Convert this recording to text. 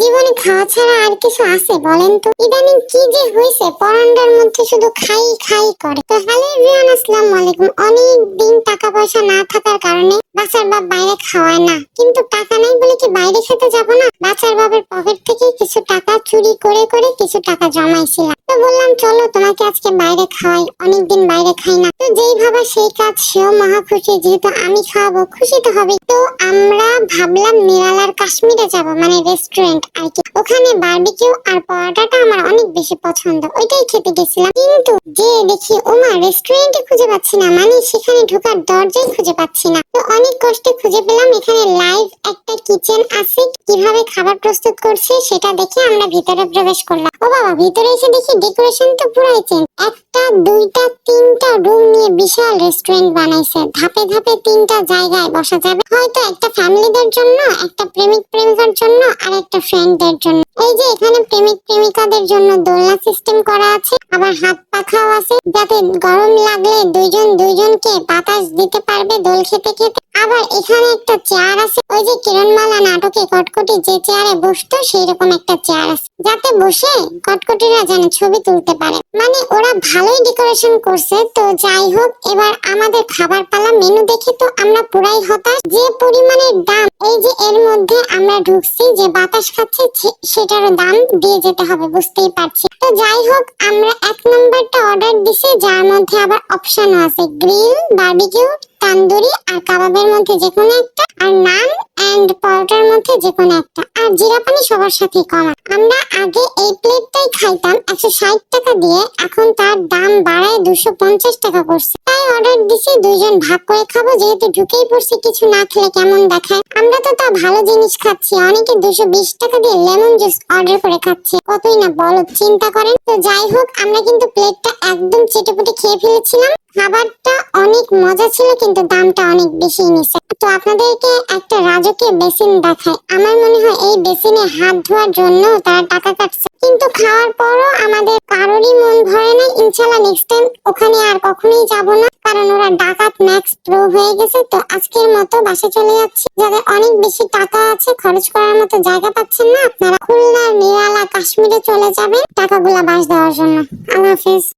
জীবনে খাওয়া ছাড়া আর কিছু আছে বলেন তো? ইদানিং কি যে হয়েছে পরান্ডার মধ্যে শুধু খাই খাই করে। তো হ্যালো এভরিওয়ান, আসসালামু আলাইকুম। অনেক দিন টাকা পয়সা না থাকার কারণে বাচ্চার বাপ বাইরে খাওয়ায় না। কিন্তু টাকা নাই বলে কি বাইরে খেতে যাব না? বাচ্চার বাপের পকেট থেকে কিছু টাকা চুরি করে করে কিছু টাকা জমাইছিলাম। তো বললাম, চলো তোমাকে আজকে বাইরে খাওয়াই। অনেকদিন বাইরে খাই না। তো যেই ভাবা সেই কাজ, সেও মহা খুশি। যেহেতু আমি খাওয়াবো, খুশি তো হবে তো আমরা ভাবলাম নিরালার কাশ্মীরে যাব মানে রেস্টুরেন্ট আর কি। ওখানে বারবিকিউ আর পরোটাটা আমার অনেক বেশি পছন্দ। ওইটাই খেতে গেছিলাম। কিন্তু যে দেখি ওমা রেস্টুরেন্টে খুঁজে পাচ্ছি না মানে সেখানে ঢোকার দরজাই খুঁজে পাচ্ছি না। তো অনেক কষ্টে খুঁজে পেলাম, এখানে লাইভ একটা কিচেন আছে কীভাবে খাবার প্রস্তুত করছে সেটা দেখে আমরা ভিতরে প্রবেশ করলাম। ও বাবা, ভিতরে এসে দেখি ডেকোরেশন তো পুরাই চেঞ্জ। একটা, দুইটা, তিনটা রুম নিয়ে বিশাল রেস্টুরেন্ট বানাইছে। ধাপে ধাপে তিনটা জায়গায় বসা যাবে। হয়তো একটা ফ্যামিলিদের জন্য, একটা প্রেমিক প্রেমিকার জন্য, আর একটা ফ্রেন্ডদের জন্য। এই যে এখানে প্রেমিক প্রেমিকাদের জন্য দোলনা সিস্টেম করা আছে, আবার হাত পাখাও আছে। যাতে গরম লাগলে দুইজন দুইজনকে বাতাস দিতে পারবে দোল খেতে খেতে। আবার এখানে একটা চেয়ার আছে। ওই যে কিরণমালা নাটকে কটকটি যে চেয়ারে বসতো সেই রকম একটা চেয়ার আছে। যাতে বসে কটকটিরা যেন ছবি তুলতে পারে। মানে ওরা ভালোই ডেকোরেশন করছে, তো যাই হোক, এবার আমাদের খাবার পালা মেনু দেখে তো আমরা পুরাই হতাশ। যে পরিমাণের দাম, এই যে এর মধ্যে আমরা ঢুকছি, যে বাতাস খাচ্ছি সেটারও দাম দিয়ে যেতে হবে, বুঝতেই পারছি। তো যাই হোক, আমরা এক নম্বরটা অর্ডার দিছি, যার মধ্যে আবার অপশনও আছে, গ্রিল, বারবিকিউ, তান্দুরি আর কাবাবের মধ্যে যে কোনো একটা। আর নান যে কোনো একটা। আর জিরা পানি সবার সাথে কম। আমরা আগে এই প্লেটটাই খাইতাম, একশো ষাট টাকা দিয়ে। এখন তার দাম বাড়ায় দুশো পঞ্চাশ টাকা করছে। তাই অর্ডার দিছি, দুইজন ভাগ করে খাব। যেহেতু ঢুকেই পড়ছি, কিছু না খেলে কেমন দেখায়? আমরা তো তা ভালো জিনিস খাচ্ছি। অনেকে দুশো বিশ টাকা দিয়ে লেমন জুস অর্ডার করে খাচ্ছে। কতই না বলো চিন্তা করেন। তো যাই হোক, আমরা কিন্তু প্লেটটা একদম চেটেপুটে খেয়ে ফেলেছিলাম। খাবারটা অনেক মজা ছিল, কিন্তু দামটা অনেক বেশি নিছে। তো আপনাদেরকে একটা রাজকীয় বেসিন দেখায়। আমার মনে হয় এই বেসিনে হাত ধোয়ার জন্য তারা টাকা কাটছে। কিন্তু খাওয়ার পরও আমাদের কারোরই মন ভরে না। ইনশাল্লাহ নেক্সট টাইম ওখানে আর কখনোই যাব না। কারণ ওরা ডাকাত ম্যাক্স প্রো হয়ে গেছে। তো আজকের মতো বাসা চলে যাচ্ছি। যাদের অনেক বেশি টাকা আছে, খরচ করার মতো জায়গা পাচ্ছেন না, আপনারা খুলনার নিরালা, কাশ্মীরে চলে যাবেন টাকাগুলা বাস দেওয়ার জন্য। আল্লাহ হাফেজ।